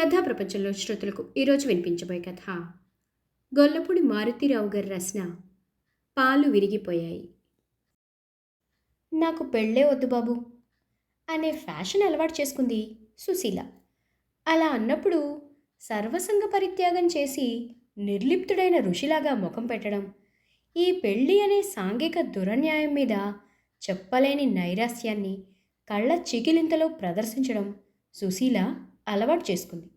కథా ప్రపంచంలో శ్రోతలకు ఈరోజు వినిపించబోయే కథ. గొల్లపూడి మారుతిరావు గారి రచన పాలు విరిగిపోయాయి. నాకు పెళ్ళే వద్దు బాబు అనే ఫ్యాషన్ అలవాటు చేసుకుంది సుశీల. అలా అన్నప్పుడు సర్వసంగ పరిత్యాగం చేసి నిర్లిప్తుడైన ఋషిలాగా ముఖం పెట్టడం ఈ పెళ్ళి అనే సాంఘిక దురన్యాయం మీద చెప్పలేని నైరాస్యాన్ని కళ్ళ చికిలింతలో ప్రదర్శించడం సుశీల అలవాటు చేసుకుంది.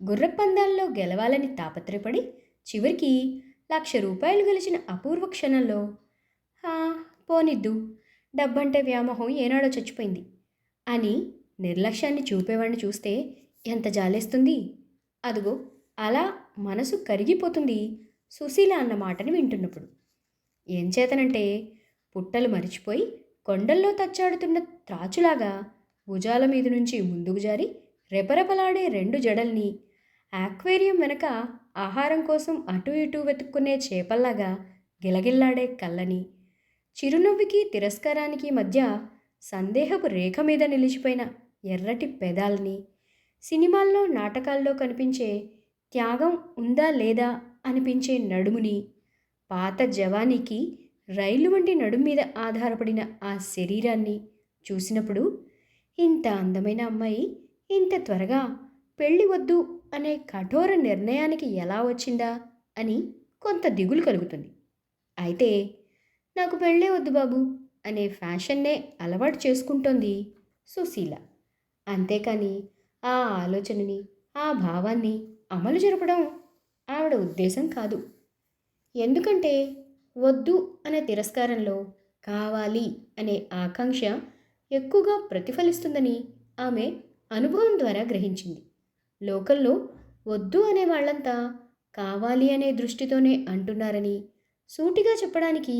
గుర్రపందాల్లో గెలవాలని తాపత్రయపడి చివరికి లక్ష రూపాయలు గెలిచిన అపూర్వ క్షణంలో "హా, పోనిద్దు డబ్బంటే వ్యామోహం ఏనాడో చచ్చిపోయింది అని నిర్లక్ష్యాన్ని చూపేవాడిని చూస్తే ఎంత జాలేస్తుంది. అదుగో అలా మనసు కరిగిపోతుంది సుశీల అన్న మాటని వింటున్నప్పుడు. ఏం చేతనంటే పుట్టలు మరిచిపోయి కొండల్లో తచ్చాడుతున్న త్రాచులాగా భుజాల మీద నుంచి ముందుకు జారి రెపరెపలాడే రెండు జడల్ని. ఆక్వేరియం వెనక ఆహారం కోసం అటు ఇటు వెతుక్కునే చేపల్లాగా గిలగిల్లాడే కళ్ళని. చిరునవ్వుకి తిరస్కారానికి మధ్య సందేహపు రేఖ మీద నిలిచిపోయిన ఎర్రటి పెదాల్ని. సినిమాల్లో నాటకాల్లో కనిపించే త్యాగం ఉందా లేదా అనిపించే నడుముని. పాత జవానీకి రైలు వంటి నడుము మీద ఆధారపడిన ఆ శరీరాన్ని చూసినప్పుడు ఇంత అందమైన అమ్మాయి ఇంత త్వరగా పెళ్ళి వద్దు అనే కఠోర నిర్ణయానికి ఎలా వచ్చిందా అని కొంత దిగులు కలుగుతుంది. అయితే నాకు పెళ్ళే వద్దు బాబు అనే ఫ్యాషన్నే అలవాటు చేసుకుంటోంది సుశీల. అంతేకాని ఆ ఆలోచనని ఆ భావాన్ని అమలు జరపడం ఆవిడ ఉద్దేశం కాదు. ఎందుకంటే వద్దు అనే తిరస్కారంలో కావాలి అనే ఆకాంక్ష ఎక్కువగా ప్రతిఫలిస్తుందని ఆమె అనుభవం ద్వారా గ్రహించింది. లోకల్లో వద్దు అనే వాళ్ళంతా కావాలి అనే దృష్టితోనే అంటున్నారని సూటిగా చెప్పడానికి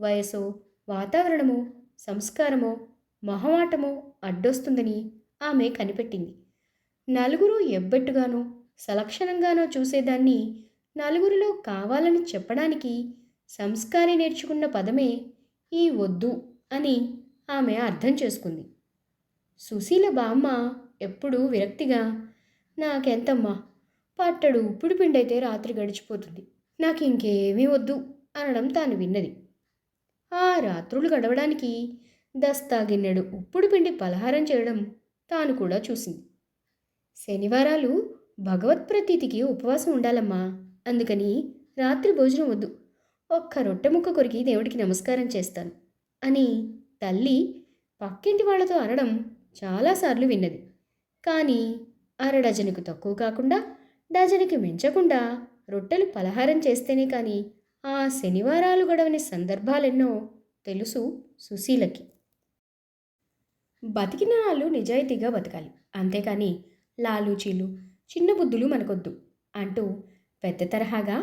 వయసో వాతావరణమో సంస్కారమో మొహమాటమో అడ్డొస్తుందని ఆమె కనిపెట్టింది. నలుగురు ఎబ్బెట్టుగానో సలక్షణంగానో చూసేదాన్ని నలుగురిలో కావాలని చెప్పడానికి సంస్కారి నేర్చుకున్న పదమే ఈ వద్దు అని ఆమె అర్థం చేసుకుంది. సుశీల బామ్మ ఎప్పుడూ విరక్తిగా నాకెంతమ్మా పట్టడు ఉప్పుడు పిండైతే రాత్రి గడిచిపోతుంది నాకు ఇంకేమీ వద్దు అనడం తాను విన్నది. ఆ రాత్రులు గడవడానికి దస్తా గిన్నెడు ఉప్పుడు పిండి పలహారం చేయడం తాను కూడా చూసింది. శనివారాలు భగవత్ ప్రతీతికి ఉపవాసం ఉండాలమ్మా అందుకని రాత్రి భోజనం వద్దు ఒక్క రొట్టె ముక్క కొరికి దేవుడికి నమస్కారం చేస్తాను అని తల్లి పక్కింటి వాళ్ళతో అనడం చాలాసార్లు విన్నది. కానీ అర డజనుకు తక్కువ కాకుండా డజనుకి మించకుండా రొట్టెలు పలహారం చేస్తేనే కానీ ఆ శనివారాలు గడవని సందర్భాలెన్నో తెలుసు సుశీలకి. బతికిన వాళ్ళు నిజాయితీగా బతకాలి. అంతేకాని లాలూచీలు చిన్న బుద్ధులు మనకొద్దు అంటూ పెద్ద తరహాగా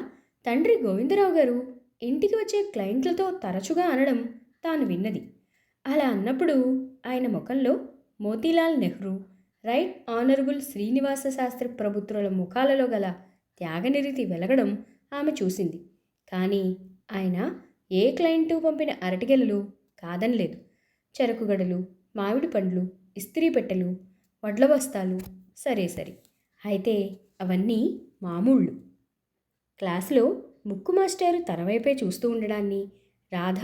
తండ్రి గోవిందరావు గారు ఇంటికి వచ్చే క్లయింట్లతో తరచుగా అనడం తాను విన్నది. అలా అన్నప్పుడు ఆయన ముఖంలో మోతీలాల్ నెహ్రూ రైట్? ఆనరబుల్ శ్రీనివాస శాస్త్రి ప్రభుత్వాల ముఖాలలో గల త్యాగనిరితి వెలగడం ఆమె చూసింది. కానీ ఆయన ఏ క్లయింటు పంపిన అరటిగెలలు కాదనలేదు చెరకుగడలు మామిడి పండ్లు ఇస్త్రీ పెట్టెలు వడ్ల బస్తాలు సరే సరే. అయితే అవన్నీ మామూళ్ళు. క్లాసులో ముక్కు మాస్టారు తన వైపే చూస్తూ ఉండడాన్ని రాధ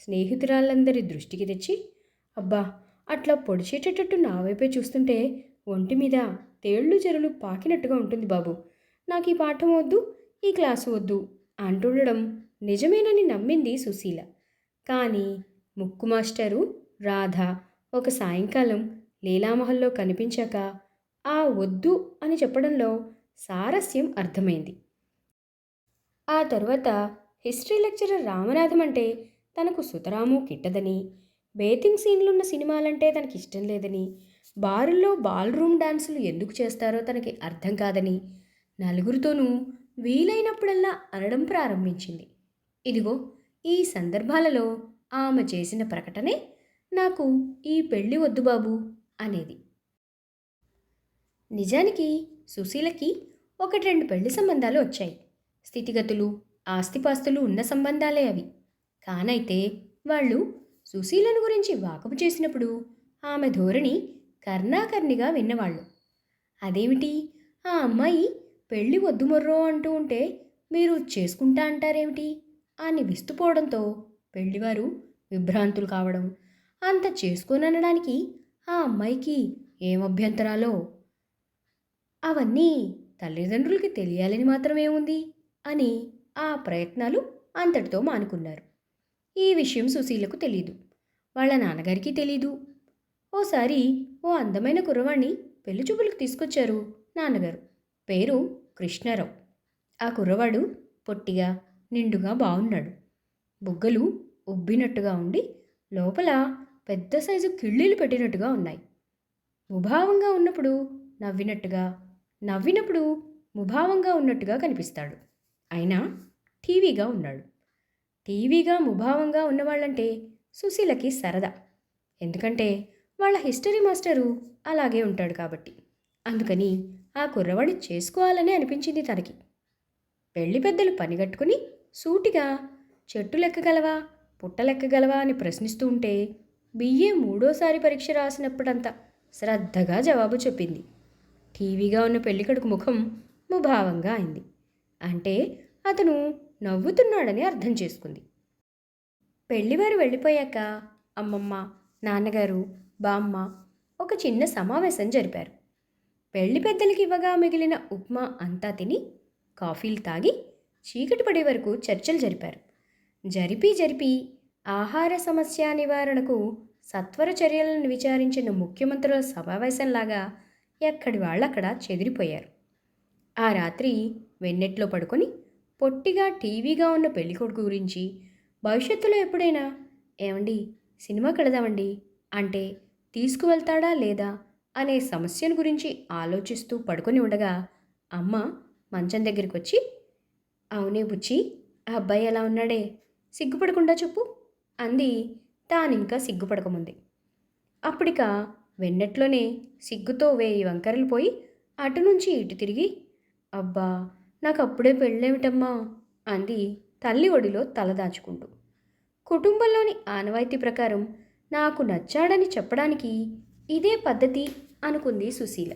స్నేహితురాళ్ళందరి దృష్టికి తెచ్చి అబ్బా అట్లా పొడిచేటట్టు నా వైపే చూస్తుంటే ఒంటి మీద తేళ్ళు చెరులు పాకినట్టుగా ఉంటుంది బాబు. నాకు ఈ పాఠం వద్దు ఈ క్లాసు వద్దు అంటుండడం నిజమేనని నమ్మింది సుశీల. కానీ ముక్కు మాస్టరు రాధ ఒక సాయంకాలం లీలామహల్లో కనిపించాక ఆ వద్దు అని చెప్పడంలో సారస్యం అర్థమైంది. ఆ తరువాత హిస్టరీ లెక్చరర్ రామనాథం అంటే తనకు సుతరాము కిట్టదని బేతింగ్ సీన్లున్న సినిమాలంటే తనకి ఇష్టం లేదని బారుల్లో బాల్ రూమ్ డాన్సులు ఎందుకు చేస్తారో తనకి అర్థం కాదని నలుగురితోనూ వీలైనప్పుడల్లా అనడం ప్రారంభించింది. ఇదిగో ఈ సందర్భాలలో ఆమె చేసిన ప్రకటనే నాకు ఈ పెళ్ళి వద్దు బాబు అనేది. నిజానికి సుశీలకి ఒకటి రెండు పెళ్ళి సంబంధాలు వచ్చాయి. స్థితిగతులు ఆస్తిపాస్తులు ఉన్న సంబంధాలే అవి. కానైతే వాళ్ళు సుశీలను గురించి వాకపు చేసినప్పుడు ఆమె ధోరణి కర్ణాకర్ణిగా విన్నవాళ్ళు. అదేమిటి? ఆ అమ్మాయి పెళ్ళి వద్దు మొర్రో అంటూ ఉంటే మీరు చేసుకుంటా అంటారేమిటి? అని విస్తుపోవడంతో పెళ్ళివారు విభ్రాంతులు కావడం. అంత చేసుకోననడానికి ఆ అమ్మాయికి ఏం అభ్యంతరాలో? అవన్నీ తల్లిదండ్రులకి తెలియాలని మాత్రమే ఉంది అని ఆ ప్రయత్నాలు అంతటితో మానుకున్నారు. ఈ విషయం సుశీలకు తెలీదు. వాళ్ళ నాన్నగారికి తెలీదు. ఓసారి ఓ అందమైన కుర్రవాణ్ణి పెళ్ళి చూపులకు తీసుకొచ్చారు నాన్నగారు. పేరు కృష్ణారావు. ఆ కుర్రవాడు పొట్టిగా నిండుగా బాగున్నాడు బుగ్గలు ఉబ్బినట్టుగా ఉండి లోపల పెద్ద సైజు కిళ్ళీలు పెట్టినట్టుగా ఉన్నాయి. ముభావంగా ఉన్నప్పుడు నవ్వినట్టుగా నవ్వినప్పుడు ముభావంగా ఉన్నట్టుగా కనిపిస్తాడు. అయినా టీవీగా ఉన్నాడు. టీవీగా ముభావంగా ఉన్నవాళ్ళంటే సుశీలకి సరదా. ఎందుకంటే వాళ్ళ హిస్టరీ మాస్టరు అలాగే ఉంటాడు కాబట్టి. అందుకని ఆ కుర్రవాడిని చేసుకోవాలని అనిపించింది తనకి. పెళ్ళి పెద్దలు పనిగట్టుకుని సూటిగా చెట్టు లెక్కగలవా పుట్ట లెక్కగలవా అని ప్రశ్నిస్తూ ఉంటే బిఏ మూడోసారి పరీక్ష రాసినప్పుడంతా శ్రద్ధగా జవాబు చెప్పింది. టీవీగా ఉన్న పెళ్ళికడుకు ముఖం ముభావంగా అయింది. అంటే అతను నవ్వుతున్నాడని అర్థం చేసుకుంది. పెళ్ళివారు వెళ్ళిపోయాక అమ్మమ్మ నాన్నగారు బామ్మ ఒక చిన్న సమావేశం జరిపారు. పెళ్ళి పెద్దలకి ఇవ్వగా మిగిలిన ఉప్మా అంతా తిని కాఫీలు తాగి చీకటి పడే వరకు చర్చలు జరిపారు. జరిపి జరిపి ఆహార సమస్య నివారణకు సత్వర చర్యలను విచారించిన ముఖ్యమంత్రుల సమావేశంలాగా ఎక్కడి వాళ్ళక్కడ చెదిరిపోయారు. ఆ రాత్రి వెన్నెట్లో పడుకొని పొట్టిగా టీవీగా ఉన్న పెళ్ళికొడుకు గురించి భవిష్యత్తులో ఎప్పుడైనా ఏమండి సినిమా కడదామండి అంటే తీసుకువెళ్తాడా లేదా? అనే సమస్యను గురించి ఆలోచిస్తూ పడుకొని ఉండగా అమ్మ మంచం దగ్గరికి వచ్చి అవునే బుచ్చి ఆ అబ్బాయి ఎలా ఉన్నాడే? సిగ్గుపడకుండా చెప్పు అంది. తానింకా సిగ్గుపడకముంది. అప్పటిక వెన్నెట్లోనే సిగ్గుతో వేయి వంకరలు పోయి అటు నుంచి ఇటు తిరిగి అబ్బా నాకు అప్పుడే పెళ్ళేమిటమ్మా? అంది తల్లి ఒడిలో తలదాచుకుంటూ కుటుంబంలోని ఆనవాయితీ ప్రకారం నాకు నచ్చాడని చెప్పడానికి ఇదే పద్ధతి అనుకుంది సుశీల.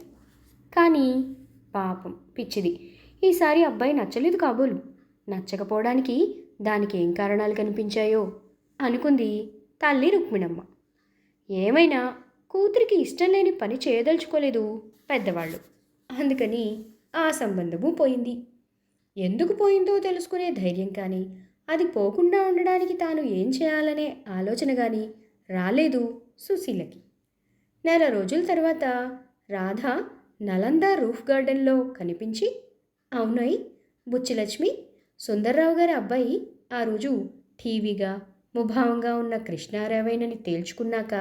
కానీ పాపం పిచ్చిది. ఈసారి అబ్బాయి నచ్చలేదు కాబోలు. నచ్చకపోవడానికి దానికి ఏం కారణాలు కనిపించాయో అనుకుంది తల్లి రుక్మిణమ్మ. ఏమైనా కూతురికి ఇష్టం లేని పని చేయదలుచుకోలేదు పెద్దవాళ్ళు. అందుకని ఆ సంబంధము పోయింది. ఎందుకు పోయిందో తెలుసుకునే ధైర్యం కానీ అది పోకుండా ఉండడానికి తాను ఏం చేయాలనే ఆలోచన కానీ రాలేదు సుశీలకి. నెల రోజుల తర్వాత రాధ నలంద రూఫ్ గార్డెన్లో కనిపించి అవునోయ్ బుచ్చిలక్ష్మి సుందర్రావు గారి అబ్బాయి ఆ రోజు టీవీగా ముభావంగా ఉన్న కృష్ణారావేనని తేల్చుకున్నాక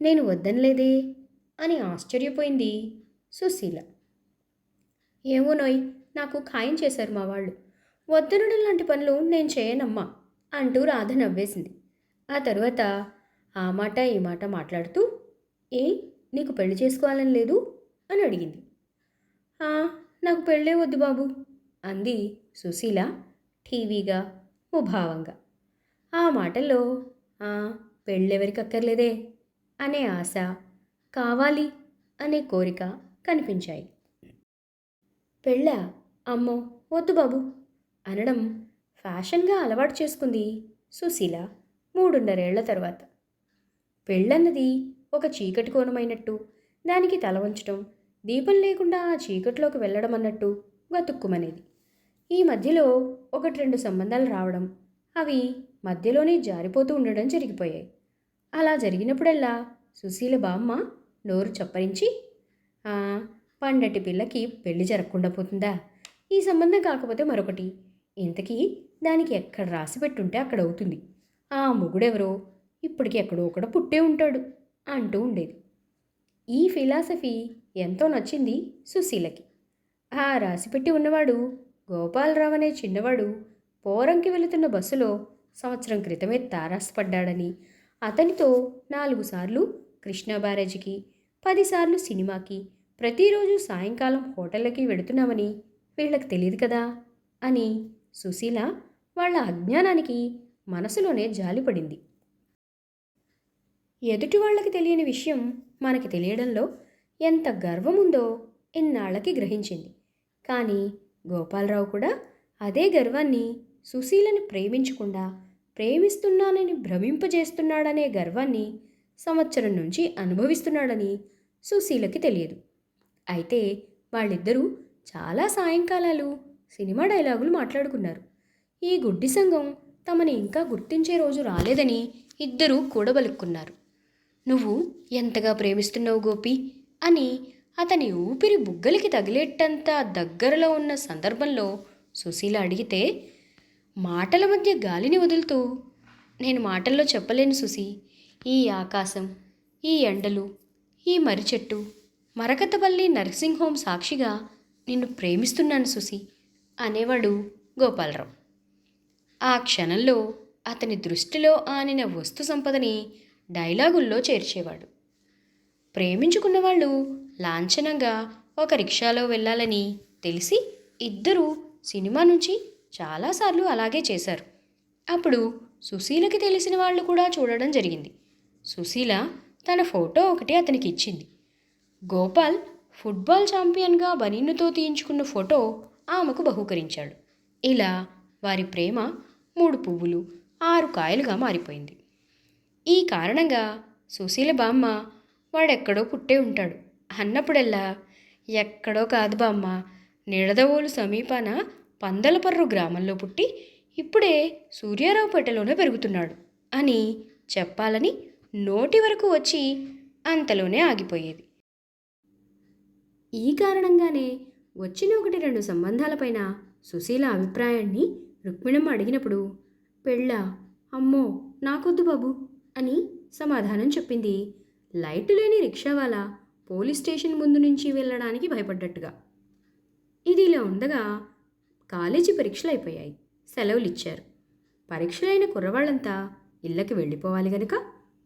నేను వద్దనలేదే అని ఆశ్చర్యపోయింది సుశీల. ఏమోనోయ్ నాకు ఖాయం చేశారు మా వాళ్ళు. వద్దనడం లాంటి పనులు నేను చేయనమ్మా అంటూ రాధ నవ్వేసింది. ఆ తరువాత ఆ మాట ఈ మాట మాట్లాడుతూ ఏ నీకు పెళ్ళి చేసుకోవాలని లేదు? అని అడిగింది. నాకు పెళ్ళే వద్దు బాబు అంది సుశీల టీవీగా ముభావంగా. ఆ మాటల్లో "ఆ, పెళ్ళెవరికి అక్కర్లేదే అనే ఆశ కావాలి అనే కోరిక కనిపించాయి. పెళ్ళా అమ్మో వద్దు బాబు అనడం ఫ్యాషన్గా అలవాటు చేసుకుంది సుశీల మూడున్నరేళ్ళ తర్వాత. పెళ్ళన్నది ఒక చీకటి కోణమైనట్టు దానికి తల వంచటం దీపం లేకుండా ఆ చీకటిలోకి వెళ్ళడం అన్నట్టు గతుక్కుమనేది. ఈ మధ్యలో ఒకటి రెండు సంబంధాలు రావడం అవి మధ్యలోనే జారిపోతూ ఉండడం జరిగిపోయాయి. అలా జరిగినప్పుడల్లా సుశీల బామ్మ నోరు చప్పరించి పండటి పిల్లకి పెళ్ళి జరగకుండా పోతుందా? ఈ సంబంధం కాకపోతే మరొకటి. ఇంతకీ దానికి ఎక్కడ రాసి పెట్టుంటే అక్కడ అవుతుంది. ఆ మొగుడెవరో? ఇప్పటికి ఎక్కడో ఒకడ పుట్టే ఉంటాడు అంటూ ఉండేది. ఈ ఫిలాసఫీ ఎంతో నచ్చింది సుశీలకి. ఆ రాసిపెట్టి ఉన్నవాడు గోపాలరావు అనే చిన్నవాడు పోరంకి వెళుతున్న బస్సులో సంవత్సరం క్రితమే తారాసపడ్డాడని అతనితో నాలుగు సార్లు కృష్ణా బ్యారేజీకి పదిసార్లు సినిమాకి ప్రతిరోజు సాయంకాలం హోటళ్ళకి వెడుతున్నామని వీళ్ళకి తెలియదు కదా? అని సుశీల వాళ్ళ అజ్ఞానానికి మనసులోనే జాలిపడింది. ఎదుటి వాళ్ళకి తెలియని విషయం మనకి తెలియడంలో ఎంత గర్వం ఉందో ఇన్నాళ్ళకి గ్రహించింది. కానీ గోపాలరావు కూడా అదే గర్వాన్ని సుశీలని ప్రేమించకుండా ప్రేమిస్తున్నానని భ్రమింపజేస్తున్నాడనే గర్వాన్ని సంవత్సరం నుంచి అనుభవిస్తున్నాడని సుశీలకి తెలియదు. అయితే వాళ్ళిద్దరూ చాలా సాయంకాలాలు సినిమా డైలాగులు మాట్లాడుకున్నారు. ఈ గుడ్డి సంఘం తమని ఇంకా గుర్తించే రోజు రాలేదని ఇద్దరూ కూడబలుక్కున్నారు. నువ్వు ఎంతగా ప్రేమిస్తున్నావు గోపి అని అతని ఊపిరి బుగ్గలికి తగిలేటంత దగ్గరలో ఉన్న సందర్భంలో సుశీల అడిగితే మాటల మధ్య గాలిని వదులుతూ నేను మాటల్లో చెప్పలేను సుసి ఈ ఆకాశం ఈ ఎండలు ఈ మర్రి చెట్టు మరకతపల్లి నర్సింగ్ హోమ్ సాక్షిగా నిన్ను ప్రేమిస్తున్నాను సుసి అనేవాడు గోపాలరావు. ఆ క్షణంలో అతని దృష్టిలో ఆనిన వస్తు సంపదని డైలాగుల్లో చేర్చేవాడు. ప్రేమించుకున్న వాళ్ళు లాంఛనంగా ఒక రిక్షాలో వెళ్ళాలని తెలిసి ఇద్దరూ సినిమా నుంచి చాలాసార్లు అలాగే చేశారు. అప్పుడు సుశీలకి తెలిసిన వాళ్ళు కూడా చూడడం జరిగింది. సుశీల తన ఫోటో ఒకటి అతనికి ఇచ్చింది. గోపాల్ ఫుట్బాల్ ఛాంపియన్గా బనీనుతో తీయించుకున్న ఫోటో ఆమెకు బహూకరించాడు. ఇలా వారి ప్రేమ మూడు పువ్వులు ఆరు కాయలుగా మారిపోయింది. ఈ కారణంగా సుశీల బామ్మ వాడెక్కడో పుట్టే ఉంటాడు. అన్నప్పుడల్లా ఎక్కడో కాదు బామ్మ నిడదవోలు సమీపాన పందలపర్రు గ్రామంలో పుట్టి ఇప్పుడే సూర్యారావుపేటలోనే పెరుగుతున్నాడు అని చెప్పాలని నోటి వరకు వచ్చి అంతలోనే ఆగిపోయేది. ఈ కారణంగానే వచ్చిన ఒకటి రెండు సంబంధాలపైన సుశీల అభిప్రాయాన్ని రుక్మిణమ్మ అడిగినప్పుడు పెళ్ళ? అమ్మో! నాకొద్దు బాబు అని సమాధానం చెప్పింది. లైటు లేని రిక్షావాలా పోలీస్ స్టేషన్ ముందు నుంచి వెళ్ళడానికి భయపడ్డట్టుగా. ఇది ఇలా ఉండగా కాలేజీ పరీక్షలు అయిపోయాయి. సెలవులు ఇచ్చారు. పరీక్షలైన కుర్రవాళ్ళంతా ఇళ్ళకి వెళ్ళిపోవాలి గనుక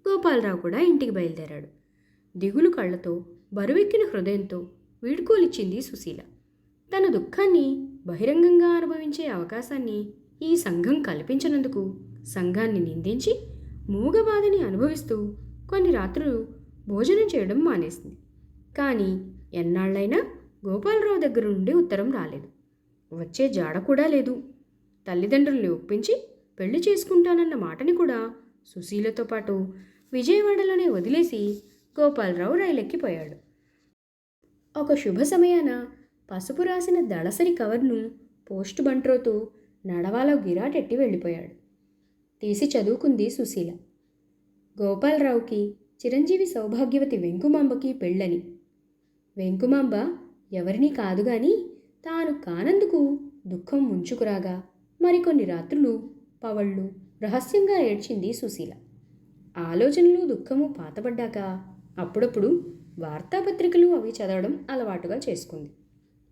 గోపాలరావు కూడా ఇంటికి బయలుదేరాడు. దిగులు కళ్ళతో బరువెక్కిన హృదయంతో వీడ్కోలిచ్చింది సుశీల. తన దుఃఖాన్ని బహిరంగంగా అనుభవించే అవకాశాన్ని ఈ సంఘం కల్పించినందుకు సంఘాన్ని నిందించి మూగబాధని అనుభవిస్తూ కొన్ని రాత్రులు భోజనం చేయడం మానేసింది. కానీ ఎన్నాళ్ళైనా గోపాలరావు దగ్గర నుండి ఉత్తరం రాలేదు. వచ్చే జాడ కూడా లేదు. తల్లిదండ్రుల్ని ఒప్పించి పెళ్ళి చేసుకుంటానన్న మాటని కూడా సుశీలతో పాటు విజయవాడలోనే వదిలేసి గోపాలరావు రైలెక్కిపోయాడు ఒక శుభ సమయాన పసుపు రాసిన దళసరి కవర్ను పోస్ట్ బంట్రోతూ నడవాలో గిరాటెట్టి వెళ్ళిపోయాడు. తీసి చదువుకుంది సుశీల. గోపాలరావుకి చిరంజీవి సౌభాగ్యవతి వెంకుమాంబకి పెళ్ళని. వెంకుమాంబ ఎవరినీ కాదు గాని తాను కానందుకు దుఃఖం ముంచుకురాగా మరికొన్ని రాత్రులు పవళ్ళు రహస్యంగా ఏడ్చింది సుశీల. ఆలోచనలు దుఃఖము పాతబడ్డాక అప్పుడప్పుడు వార్తాపత్రికలు అవి చదవడం అలవాటుగా చేసుకుంది.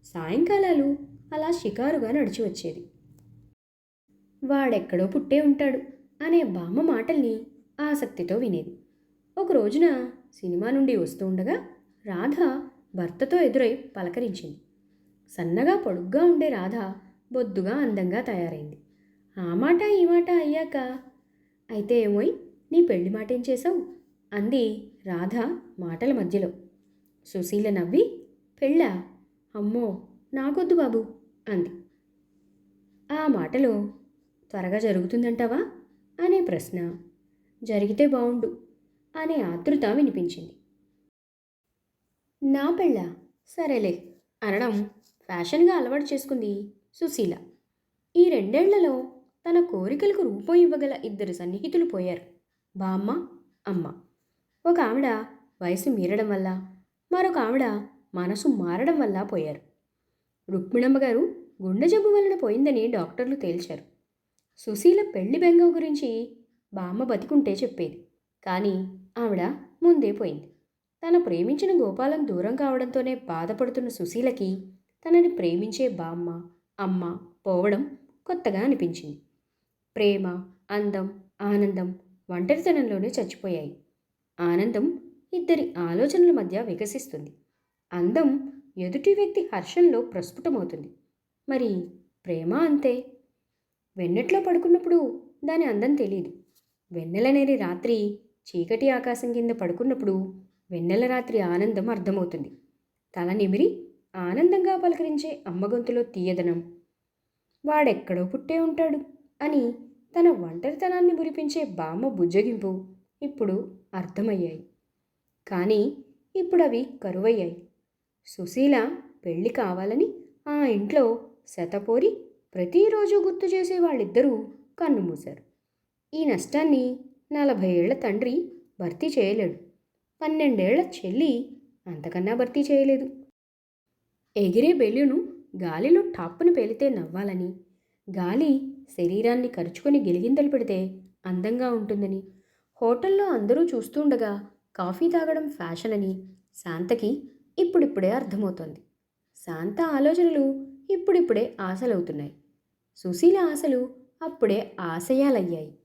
సాయంకాలాలు అలా షికారుగా నడిచి వచ్చేది. వాడెక్కడో పుట్టే ఉంటాడు అనే బామ్మ మాటల్ని ఆసక్తితో వినేది. ఒక రోజున సినిమా నుండి వస్తూ ఉండగా రాధ భర్తతో ఎదురై పలకరించింది. సన్నగా పొడుగ్గా ఉండే రాధ బొద్దుగా అందంగా తయారైంది. ఆ మాట ఈ మాట అయ్యాక? అయితే ఏమోయ్ నీ పెళ్ళి మాట ఏం చేసావు అంది రాధ మాటల మధ్యలో. సుశీల నవ్వి పెళ్ళా? అమ్మో నాకొద్దు బాబు అంది. ఆ మాటలో త్వరగా జరుగుతుందంటావా? అనే ప్రశ్న జరిగితే బావుండు అనే ఆతృత వినిపించింది. నా పెళ్ళ? సరేలే అనడం ఫ్యాషన్గా అలవాటు చేసుకుంది సుశీల. ఈ రెండేళ్ళలో తన కోరికలకు రూపం ఇవ్వగల ఇద్దరు సన్నిహితులు పోయారు బామ్మ అమ్మ. ఒక ఆవిడ వయసు మీరడం వల్ల మరొక ఆవిడ మనసు మారడం వల్ల పోయారు. రుక్మిణమ్మ గారు గుండె జబ్బు వలన పోయిందని డాక్టర్లు తేల్చారు. సుశీల పెళ్ళి బెంగ గురించి బామ్మ బతికుంటే చెప్పేది. కానీ ఆవిడ ముందే పోయింది. తన ప్రేమించిన గోపాలం దూరం కావడంతోనే బాధపడుతున్న సుశీలకి తనని ప్రేమించే బామ్మ అమ్మ పోవడం కొత్తగా అనిపించింది. ప్రేమ అందం ఆనందం ఒంటరితనంలోనే చచ్చిపోయాయి. ఆనందం ఇద్దరి ఆలోచనల మధ్య వికసిస్తుంది. అందం ఎదుటి వ్యక్తి హర్షంలో ప్రస్ఫుటమవుతుంది. మరి ప్రేమ అంతే? వెన్నెట్లో పడుకున్నప్పుడు దాని అందం తెలియదు వెన్నెలనేని రాత్రి చీకటి ఆకాశం కింద పడుకున్నప్పుడు వెన్నెల రాత్రి ఆనందం అర్థమవుతుంది. తల నిమిరి ఆనందంగా పలకరించే అమ్మగొంతులో తీయదనం. వాడెక్కడో పుట్టే ఉంటాడు అని తన ఒంటరితనాన్ని మురిపించే బామ్మ బుజ్జగింపు ఇప్పుడు అర్థమయ్యాయి. కానీ ఇప్పుడు అవి కరువయ్యాయి. సుశీల పెళ్ళి కావాలని ఆ ఇంట్లో శతపోరి ప్రతిరోజు గుర్తు చేసే వాళ్ళిద్దరూ కన్నుమూశారు ఈ నష్టాన్ని నలభై ఏళ్ళ తండ్రి భర్తీ చేయలేడు. పన్నెండేళ్ళ చెల్లి అంతకన్నా భర్తీ చేయలేదు. ఎగిరే బెల్లును గాలిలో టాప్పును పేలితే నవ్వాలని గాలి శరీరాన్ని కరుచుకొని గిలిగింతలు పెడితే అందంగా ఉంటుందని హోటల్లో అందరూ చూస్తుండగా కాఫీ తాగడం ఫ్యాషన్ అని శాంతకి ఇప్పుడిప్పుడే అర్థమవుతోంది. శాంత ఆలోచనలు ఇప్పుడిప్పుడే ఆశలవుతున్నాయి. సుశీల ఆశలు అప్పుడే ఆశయాలయ్యాయి.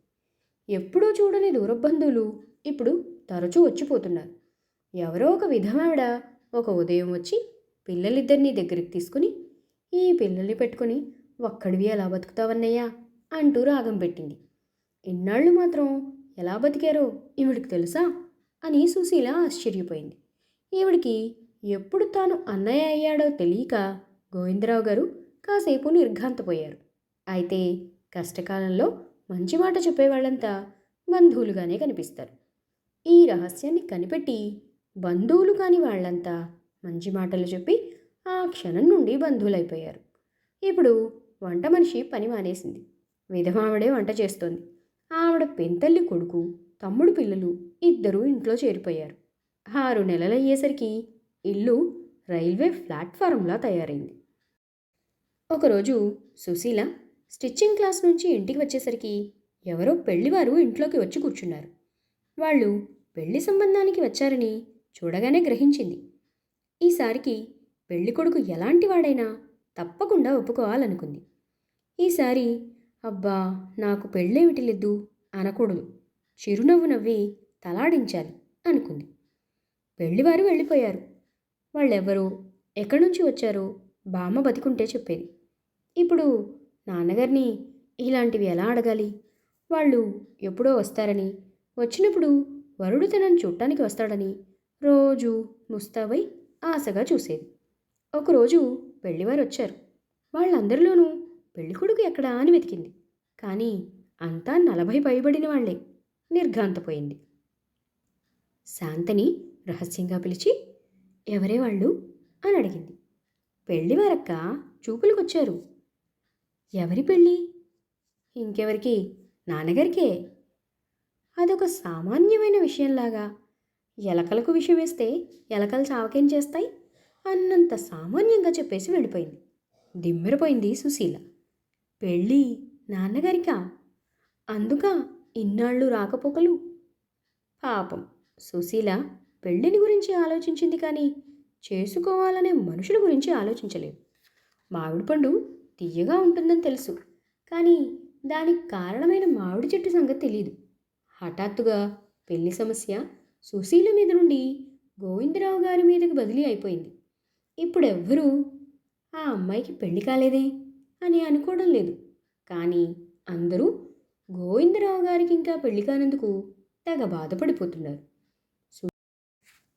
ఎప్పుడూ చూడని దూరబంధువులు ఇప్పుడు తరచూ వచ్చిపోతున్నారు. ఎవరో ఒక విధమావిడ ఒక ఉదయం వచ్చి పిల్లలిద్దరినీ దగ్గరికి తీసుకుని ఈ పిల్లల్ని పెట్టుకుని ఒక్కడివి ఎలా బతుకుతావన్నయ్యా? అంటూ రాగం పెట్టింది. ఇన్నాళ్ళు మాత్రం ఎలా బతికారో? ఈవిడికి తెలుసా? అని సుశీల ఆశ్చర్యపోయింది. ఈవిడికి ఎప్పుడు తాను అన్నయ్య అయ్యాడో తెలియక గోవిందరావు గారు కాసేపు నిర్ఘాంతపోయారు. అయితే కష్టకాలంలో మంచి మాట చెప్పేవాళ్ళంతా బంధువులుగానే కనిపిస్తారు. ఈ రహస్యాన్ని కనిపెట్టి బంధువులు కాని వాళ్ళంతా మంచి మాటలు చెప్పి ఆ క్షణం నుండి బంధువులైపోయారు. ఇప్పుడు వంట మనిషి పని మానేసింది. విధమావిడే వంట చేస్తోంది. ఆవిడ పెంతల్లి కొడుకు తమ్ముడు పిల్లలు ఇద్దరూ ఇంట్లో చేరిపోయారు. ఆరు నెలలయ్యేసరికి ఇల్లు రైల్వే ప్లాట్ఫారంలా తయారైంది. ఒకరోజు సుశీల స్టిచ్చింగ్ క్లాస్ నుంచి ఇంటికి వచ్చేసరికి ఎవరో పెళ్ళివారు ఇంట్లోకి వచ్చి కూర్చున్నారు. వాళ్ళు పెళ్ళి సంబంధానికి వచ్చారని చూడగానే గ్రహించింది. ఈసారికి పెళ్ళి కొడుకు ఎలాంటి వాడైనా తప్పకుండా ఒప్పుకోవాలనుకుంది. ఈసారి అబ్బా నాకు పెళ్ళేమిటి లేదు అనకూడదు. చిరునవ్వు నవ్వి తలాడించాలి అనుకుంది. పెళ్ళివారు వెళ్ళిపోయారు. వాళ్ళెవ్వరో ఎక్కడి నుంచి వచ్చారో బామ్మ బతికుంటే చెప్పేది. ఇప్పుడు నాన్నగారిని ఇలాంటివి ఎలా అడగాలి? వాళ్ళు ఎప్పుడో వస్తారని వచ్చినప్పుడు వరుడు తనని చూడటానికి వస్తాడని రోజు ముస్తాబై ఆశగా చూసేది. ఒకరోజు పెళ్ళివారు వచ్చారు. వాళ్ళందరిలోనూ పెళ్ళికొడుకు ఎక్కడా అని వెతికింది. కానీ అంతా నలభై పైబడిన వాళ్ళే. నిర్ఘాంతపోయింది. శాంతని రహస్యంగా పిలిచి ఎవరే వాళ్ళు? అని అడిగింది. పెళ్ళివారక్క చూపులకొచ్చారు. ఎవరి పెళ్ళి? ఇంకెవరికి? నాన్నగారికే. అదొక సామాన్యమైన విషయంలాగా. ఎలకలకు విషయం వేస్తే ఎలకలు చావకేం చేస్తాయి? అన్నంత సామాన్యంగా చెప్పేసి వెళ్ళిపోయింది. దిమ్మెరపోయింది సుశీల. పెళ్ళి నాన్నగారికా? అందుక ఇన్నాళ్ళు రాకపోకలు? పాపం. సుశీల పెళ్ళిని గురించి ఆలోచించింది కానీ చేసుకోవాలనే మనుషుల గురించి ఆలోచించలేదు. మామిడి పండు తీయగా ఉంటుందని తెలుసు. కానీ దానికి కారణమైన మామిడి చెట్టు సంగతి తెలియదు హఠాత్తుగా పెళ్ళి సమస్య సుశీల మీద నుండి గోవిందరావు గారి మీదకి బదిలీ అయిపోయింది. ఇప్పుడెవ్వరూ ఆ అమ్మాయికి పెళ్ళి కాలేదే? అని అనుకోవడం లేదు. కానీ అందరూ గోవిందరావు గారికి ఇంకా పెళ్ళి కానందుకు తెగ బాధపడిపోతున్నారు. సు-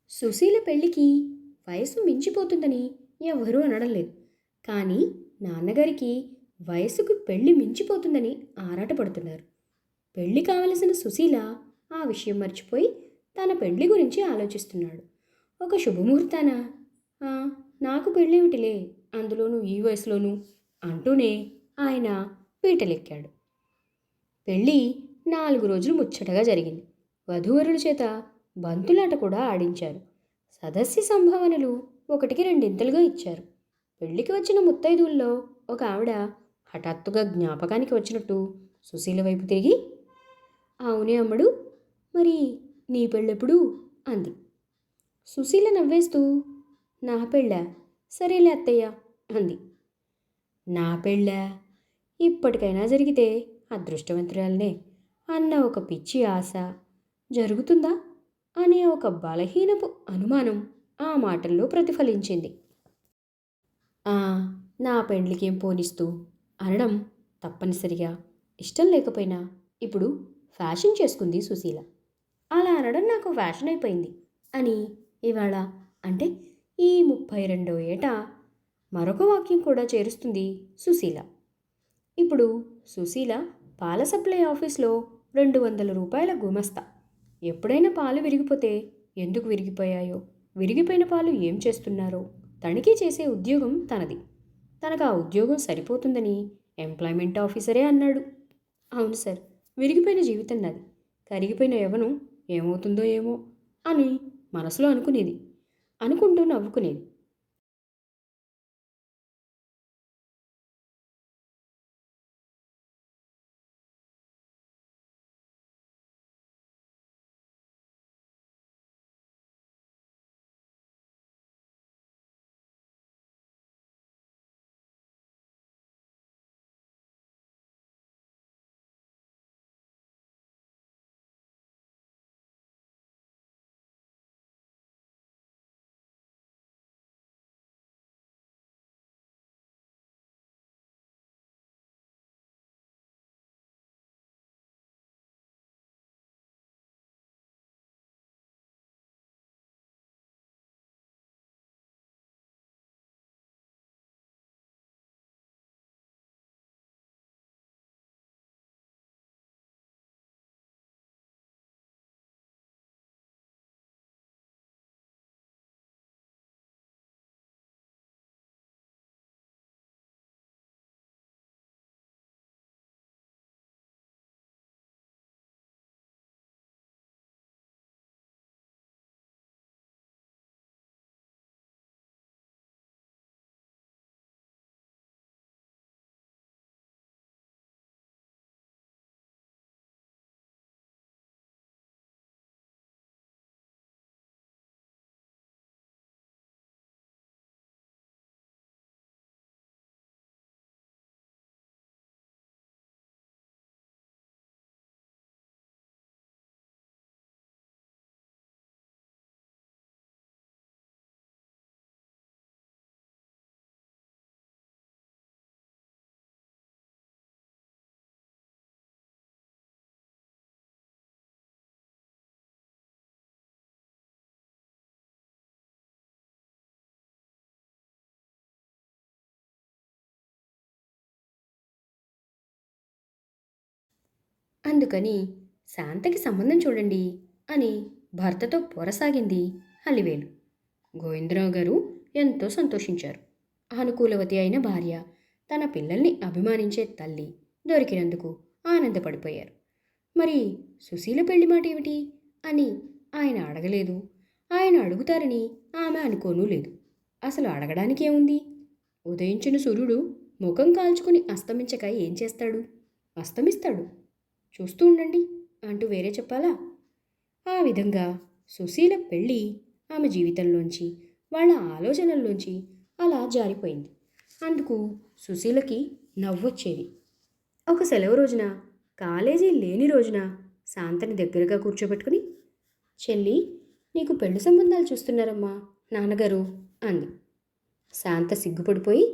సుశీల పెళ్ళికి వయసు మించిపోతుందని ఎవరూ అనడం లేదు. కానీ నాన్నగారికి వయసుకు పెళ్ళి మించిపోతుందని ఆరాటపడుతున్నారు. పెళ్ళి కావలసిన సుశీల ఆ విషయం మర్చిపోయి తన పెళ్ళి గురించి ఆలోచిస్తున్నాడు. ఒక శుభముహూర్తాన నాకు పెళ్ళేమిటిలే? అందులోనూ ఈ వయసులోనూ అంటూనే ఆయన పీటలెక్కాడు. పెళ్ళి నాలుగు రోజులు ముచ్చటగా జరిగింది. వధూవరుల చేత బంతులాట కూడా ఆడించారు. సదస్సు సంభావనలు ఒకటికి రెండింతలుగా ఇచ్చారు. పెళ్ళికి వచ్చిన ముత్తైదువుల్లో ఒక ఆవిడ హఠాత్తుగా జ్ఞాపకానికి వచ్చినట్టు సుశీల వైపు తిరిగి అవునే అమ్మడు మరి నీ పెళ్ళెప్పుడు అంది. సుశీల నవ్వేస్తూ నా పెళ్ళ? సరేలే అత్తయ్య అంది. నా పెళ్ళా? ఇప్పటికైనా జరిగితే అదృష్టవంతురాలనే అన్న ఒక పిచ్చి ఆశ. జరుగుతుందా? అనే ఒక బలహీనపు అనుమానం ఆ మాటల్లో ప్రతిఫలించింది. నా పెండ్లికేం పోనిస్తూ? అనడం తప్పనిసరిగా. ఇష్టం లేకపోయినా ఇప్పుడు ఫ్యాషన్ చేసుకుంది సుశీల. అలా అనడం నాకు ఫ్యాషన్ అయిపోయింది అని ఇవాళ అంటే ఈ ముప్పై రెండో ఏటా మరొక వాక్యం కూడా చేరుస్తుంది సుశీల. ఇప్పుడు సుశీల పాల సప్లై ఆఫీస్లో రెండు వందల రూపాయల గుమస్తా. ఎప్పుడైనా పాలు విరిగిపోతే ఎందుకు విరిగిపోయాయో? విరిగిపోయిన పాలు ఏం చేస్తున్నారో? తనిఖీ చేసే ఉద్యోగం తనది. తనకు ఆ ఉద్యోగం సరిపోతుందని ఎంప్లాయ్మెంట్ ఆఫీసరే అన్నాడు. అవును సార్ విరిగిపోయిన జీవితం నాది. కరిగిపోయిన యవనం ఏమవుతుందో ఏమో అని మనసులో అనుకునేది. అనుకుంటూ నవ్వుకునేది. అందుకని శాంతకి సంబంధం చూడండి అని భర్తతో పొరసాగింది అలివేలు గోవిందరావు గారు ఎంతో సంతోషించారు. అనుకూలవతి అయిన భార్య తన పిల్లల్ని అభిమానించే తల్లి దొరికినందుకు ఆనందపడిపోయారు. మరి సుశీల పెళ్ళి మాట ఏమిటి? అని ఆయన అడగలేదు. ఆయన అడుగుతారని ఆమె అనుకోనూ లేదు. అసలు అడగడానికి ఏముంది? ఉదయించిన సూర్యుడు ముఖం కాల్చుకుని అస్తమించక ఏం చేస్తాడు? అస్తమిస్తాడు. చూస్తూ ఉండండి అంటూ వేరే చెప్పాలా? ఆ విధంగా సుశీల పెళ్ళి ఆమె జీవితంలోంచి వాళ్ళ ఆలోచనల్లోంచి అలా జారిపోయింది. అందుకు సుశీలకి నవ్వొచ్చేది. ఒక సెలవు రోజున కాలేజీ లేని రోజున శాంతని దగ్గరగా కూర్చోబెట్టుకుని చెల్లి నీకు పెళ్ళి సంబంధాలు చూస్తున్నారమ్మా నాన్నగారు అంది. శాంత సిగ్గుపడిపోయి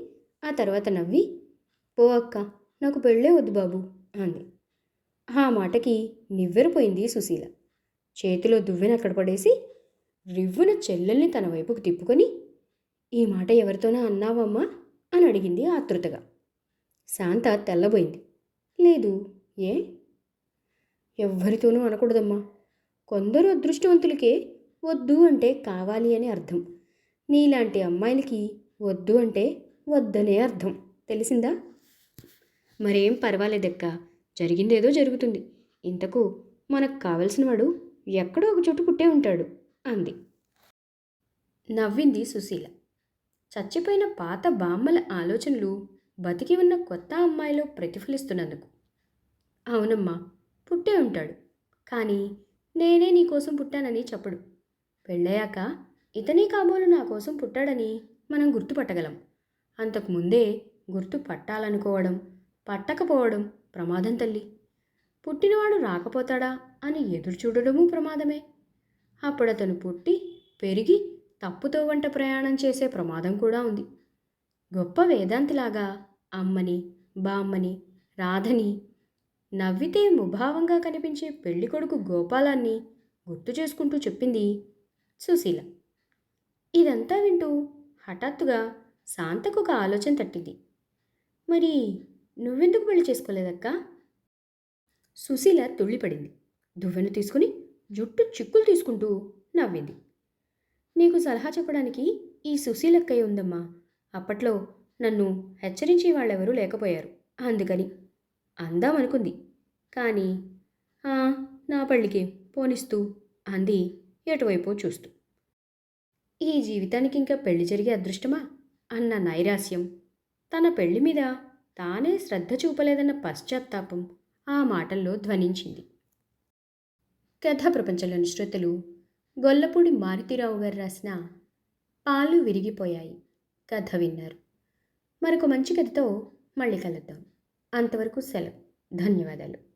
ఆ తర్వాత నవ్వి పో అక్క నాకు పెళ్ళే వద్దు బాబు అంది. ఆ మాటకి నివ్వెరపోయింది సుశీల. చేతిలో దువ్వెన అక్కడ పడేసి రివ్వున చెల్లెల్ని తన వైపుకు తిప్పుకొని ఈ మాట ఎవరితోనే అన్నావమ్మా? అని అడిగింది ఆతృతగా శాంత తెల్లబోయింది. లేదు ఏ? ఎవ్వరితోనూ అనకూడదమ్మా. కొందరు అదృష్టవంతులకే వద్దు అంటే కావాలి అని అర్థం. నీలాంటి అమ్మాయిలకి వద్దు అంటే వద్దనే అర్థం. తెలిసిందా? మరేం పర్వాలేదక్కా. జరిగిందేదో జరుగుతుంది. ఇంతకు మనకు కావలసిన వాడు ఎక్కడో ఒక చోటు పుట్టే ఉంటాడు అంది. నవ్వింది సుశీల. చచ్చిపోయిన పాత బామ్మల ఆలోచనలు బతికి ఉన్న కొత్త అమ్మాయిలో ప్రతిఫలిస్తున్నందుకు. అవునమ్మా పుట్టే ఉంటాడు. కానీ నేనే నీకోసం పుట్టానని చెప్పడు. పెళ్ళయ్యాక ఇతనే కాబోలు నా కోసం పుట్టాడని మనం గుర్తుపట్టగలం. అంతకు ముందే గుర్తు పట్టాలనుకోవడం పట్టకపోవడం ప్రమాదం తల్లి. పుట్టినవాడు రాకపోతాడా అని ఎదురు చూడడము ప్రమాదమే. అప్పుడతను పుట్టి పెరిగి తప్పుతో వంట ప్రయాణం చేసే ప్రమాదం కూడా ఉంది. గొప్ప వేదాంతిలాగా అమ్మని బామ్మని రాధని నవ్వితే ముభావంగా కనిపించే పెళ్ళి కొడుకు గోపాలాన్ని గుర్తు చేసుకుంటూ చెప్పింది సుశీల. ఇదంతా వింటూ హఠాత్తుగా శాంతకు ఒక ఆలోచన తట్టింది. మరి నువ్వెందుకు పెళ్ళి చేసుకోలేదక్కా? సుశీల తుళ్ళిపడింది. దువ్వెను తీసుకుని జుట్టు చిక్కులు తీసుకుంటూ నవ్వింది. నీకు సలహా చెప్పడానికి ఈ సుశీలక్కయ్య ఉందమ్మా. అప్పట్లో నన్ను హెచ్చరించి వాళ్ళెవరూ లేకపోయారు. అందుకని అందామనుకుంది కానీ నా పెళ్ళికి పోనిస్తూ అంది ఎటువైపు చూస్తూ. ఈ జీవితానికి ఇంకా పెళ్ళి జరిగే అదృష్టమా? అన్న నైరాస్యం తన పెళ్ళి మీద తానే శ్రద్ధ చూపలేదన్న పశ్చాత్తాపం ఆ మాటల్లో ధ్వనించింది. కథా ప్రపంచంలోని శ్రోతలు గొల్లపూడి మారుతిరావు గారు రాసిన పాలు విరిగిపోయాయి కథ విన్నారు. మరొక మంచి కథతో మళ్ళీ కలుద్దాం. అంతవరకు సెలవు. ధన్యవాదాలు.